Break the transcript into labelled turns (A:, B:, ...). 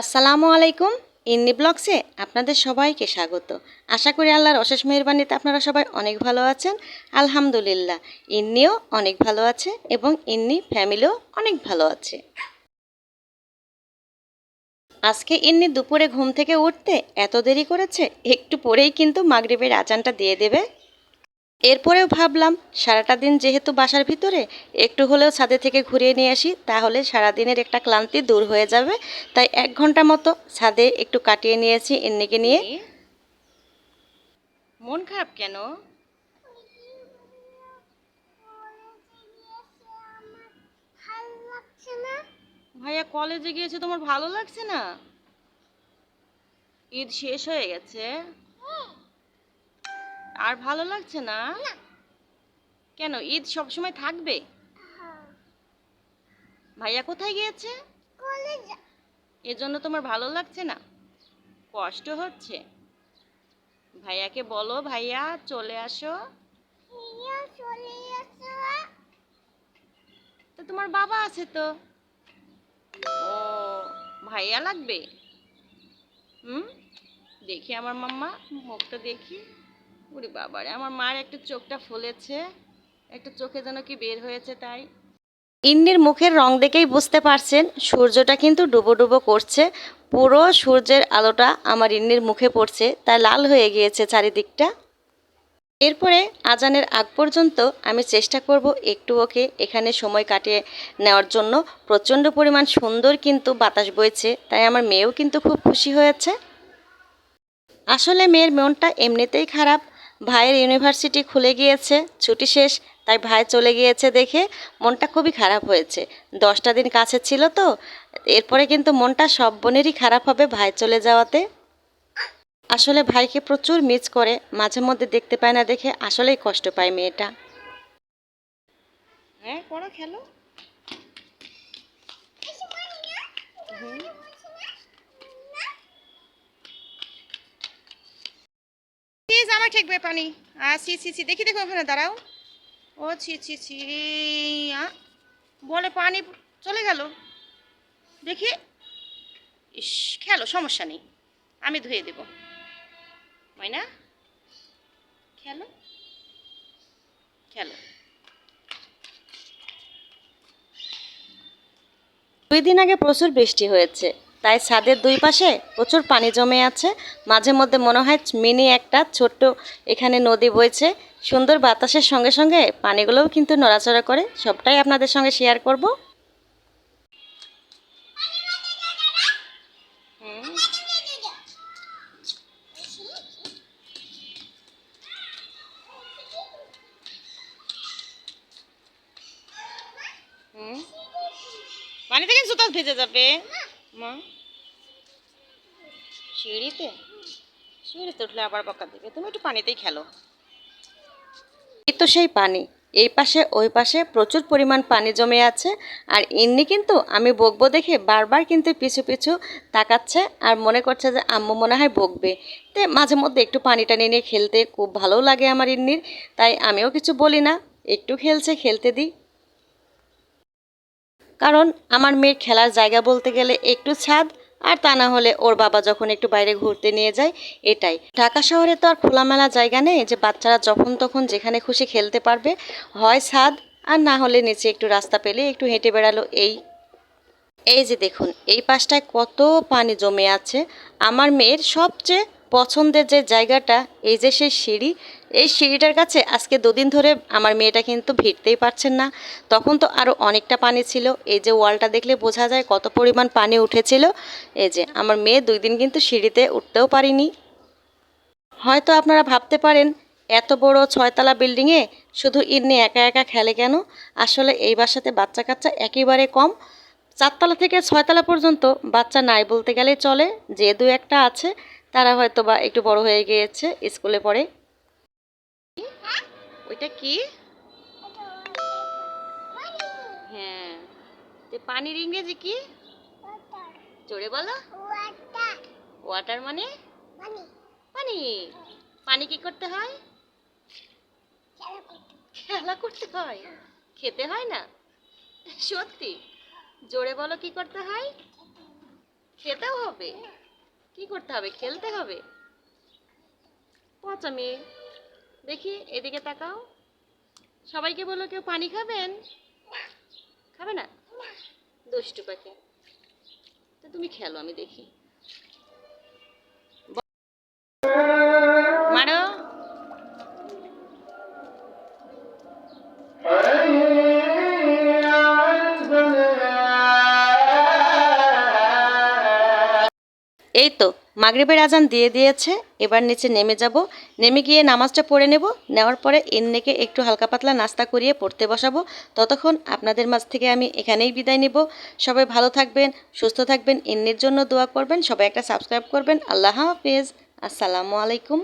A: আসসালামু আলাইকুম। ইন্নি ব্লগসে আপনাদের সবাইকে স্বাগত। আশা করি আল্লাহর অশেষ মেহরবানিতে আপনারা সবাই অনেক ভালো আছেন। আলহামদুলিল্লাহ, ইন্নিও অনেক ভালো আছে এবং ইন্নি ফ্যামিলিও অনেক ভালো আছে। আজকে ইন্নি দুপুরে ঘুম থেকে উঠতে এত দেরি করেছে, একটু পরেই কিন্তু মাগরিবের আজানটা দিয়ে দেবে। এরপরেও ভাবলাম, সারাটা দিন যেহেতু বাসার ভিতরে, একটু হলেও ছাদে থেকে ঘুরিয়ে নিয়ে আসি, তাহলে সারাদিনের একটা ক্লান্তি দূর হয়ে যাবে। তাই এক ঘণ্টা মতো ছাদে একটু কাটিয়ে নিয়েছি এমনিকে নিয়ে। মন খারাপ কেন? ভাইয়া, কলেজে গিয়েছে, তোমার ভালো লাগছে না? ঈদ শেষ হয়ে গেছে। আর ভালো লাগছে না? কেন? ঈদ সব সময় থাকবে ভাইয়া কোথায় গিয়েছে? এজন্য তোমার ভালো লাগছে না? কষ্ট হচ্ছে। ভাইয়াকে বলো ভাইয়া চলে আসো। তো তোমার বাবা আছে তো? ও ভাইয়া লাগবে? হুম? দেখি আমার মাম্মা মুখটা দেখি। ওরে বাবারে, আমার মার একটু চোখটা ফুলেছে, একটু চোখে যেন কি বের হয়েছে তাই। ইন্নির মুখের রং দেখেই বুঝতে পারছেন, সূর্যটা কিন্তু ডুবো ডুবো করছে, পুরো সূর্যের আলোটা আমার ইন্নির মুখে পড়ছে, তাই লাল হয়ে গিয়েছে চারিদিকটা। এরপরে আজানের আগ পর্যন্ত আমি চেষ্টা করব একটু ওকে এখানে সময় কাটিয়ে নেওয়ার জন্য। প্রচণ্ড পরিমাণ সুন্দর কিন্তু বাতাস বইছে, তাই আমার মেয়েও কিন্তু খুব খুশি হয়েছে। আসলে মেয়ের মনটা এমনিতেই খারাপ ভাইয়ের ইউনিভার্সিটি খুলে গিয়েছে ছুটি শেষ তাই ভাই চলে গিয়েছে দেখে মনটা খুবই খারাপ হয়েছে। দশটা দিন কাছে ছিল তো এরপরে কিন্তু মনটা সব বোনেরই খারাপ হবে ভাই চলে যাওয়াতে। আসলে ভাইকে প্রচুর মিস করে মাঝে মধ্যে দেখতে পায় না দেখে আসলেই কষ্ট পায় মেয়েটা। হ্যাঁ করো খেলো।
B: প্লিজ আমার ঠেকবে পানি আ ছি ছি দেখি, দেখো ওখানে, দাঁড়াও। ও, ছি ছি ছি বলে পানি চলে গেল। দেখি, ইস, খেলো, সমস্যা নেই। আমি ধুয়ে দেব। ময়না খেলো? খেলো।
A: দুই দিন আগে প্রচুর বৃষ্টি হয়েছে। তাই ছাদের দুই পাশে প্রচুর পানি জমে আছে। মাঝে মধ্যে মনে হয় মিনি একটা ছোট্ট এখানে নদী বইছে। সুন্দর বাতাসের সঙ্গে সঙ্গে পানিগুলোও কিন্তু নড়াচড়া করে। সবটাই আপনাদের সঙ্গে শেয়ার করব।
B: পানিতে কিন্তু জুতা ভেজে যাবে।
A: মা? সিঁড়িতে? সিঁড়িতে উঠলে আবার বকা দেবে। তুমি একটু পানিতেই খেলো। এই তো সেই পানি। এই পাশে, ওই পাশে প্রচুর পরিমাণ পানি জমে আছে। আর ইন্নি কিন্তু, আমি বকবো দেখে বারবার কিন্তু পিছু পিছু তাকাচ্ছে আর মনে করছে যে আম্মু মনে হয় বকবে। তো মাঝে মধ্যে একটু পানি টানি নিয়ে খেলতে খুব ভালোও লাগে আমার ইন্নির। তাই আমিও কিছু বলি না। একটু খেলছে, খেলতে দিই। কারণ আমার মেয়ের খেলার জায়গা বলতে গেলে একটু ছাদ, আর তা না হলে ওর বাবা যখন একটু বাইরে ঘুরতে নিয়ে যায়, এটাই। ঢাকা শহরে তো আর খোলামেলা জায়গা নেই যে বাচ্চারা যখন তখন যেখানে খুশি খেলতে পারবে, হয় ছাদ, আর না হলে নিচে একটু রাস্তা পেলে একটু হেঁটে বেড়ালো এই। এই যে দেখুন, এই পাশটায় কত পানি জমে আছে। আমার মেয়ের সবচেয়ে পছন্দের যে জায়গাটা, এই যে সেই সিঁড়ি এই সিঁড়িটার কাছে আজকে দুদিন ধরে আমার মেয়েটা কিন্তু ভিড়তেই পারছেন না। তখন তো আরও অনেকটা পানি ছিল। এই যে ওয়ালটা দেখলে বোঝা যায় কত পরিমাণ পানি উঠেছিল। এই যে আমার মেয়ে দুই দিন কিন্তু সিঁড়িতে উঠতেও পারিনি। হয়তো আপনারা ভাবতে পারেন, এত বড় ছয়তলা বিল্ডিংয়ে শুধু ইন্নি একা একা খেলে কেন? আসলে এই বাসাতে বাচ্চা কাচ্চা একেবারে কম। চারতলা থেকে ছয়তলা পর্যন্ত বাচ্চা নাই বলতে গেলে চলে। যে দু একটা আছে, তারা হয়তো বা একটু বড় হয়ে গিয়েছে, স্কুলে পড়ে। ওইটা কি? হ্যাঁ। তো পানির ইংরেজি কি? জোরে বলো। ওয়াটার। মানে? পানি। পানি। কি করতে হয়? খেলা করতে হয়? খেতে হয় না? সত্যি? জোরে বলো কি করতে হয়? খেতেও হবে। কি করতে হবে? খেলতে হবে। পচা মেয়ে। দেখি, এদিকে তাকাও। সবাইকে বলো, কেউ পানি খাবেন? খাবে না? দুষ্টু পাখি। তো তুমি খেলো, আমি দেখি। মারো। এই তো। মাগরিবের আজান দিয়ে দিয়েছে, এবার নিচে নেমে যাব। নেমে গিয়ে নামাজটা পড়ে নেব, নেওয়ার পরে এন্নেকে একটু হালকা পাতলা নাস্তা করিয়ে পড়তে বসাবো। ততক্ষণ আপনাদের মাঝ থেকে আমি এখানেই বিদায় নেব। সবাই ভালো থাকবেন, সুস্থ থাকবেন এন্নের জন্য দোয়া করবেন, সবাই একটা সাবস্ক্রাইব করবেন। আল্লাহ হাফেজ। আসসালামু আলাইকুম।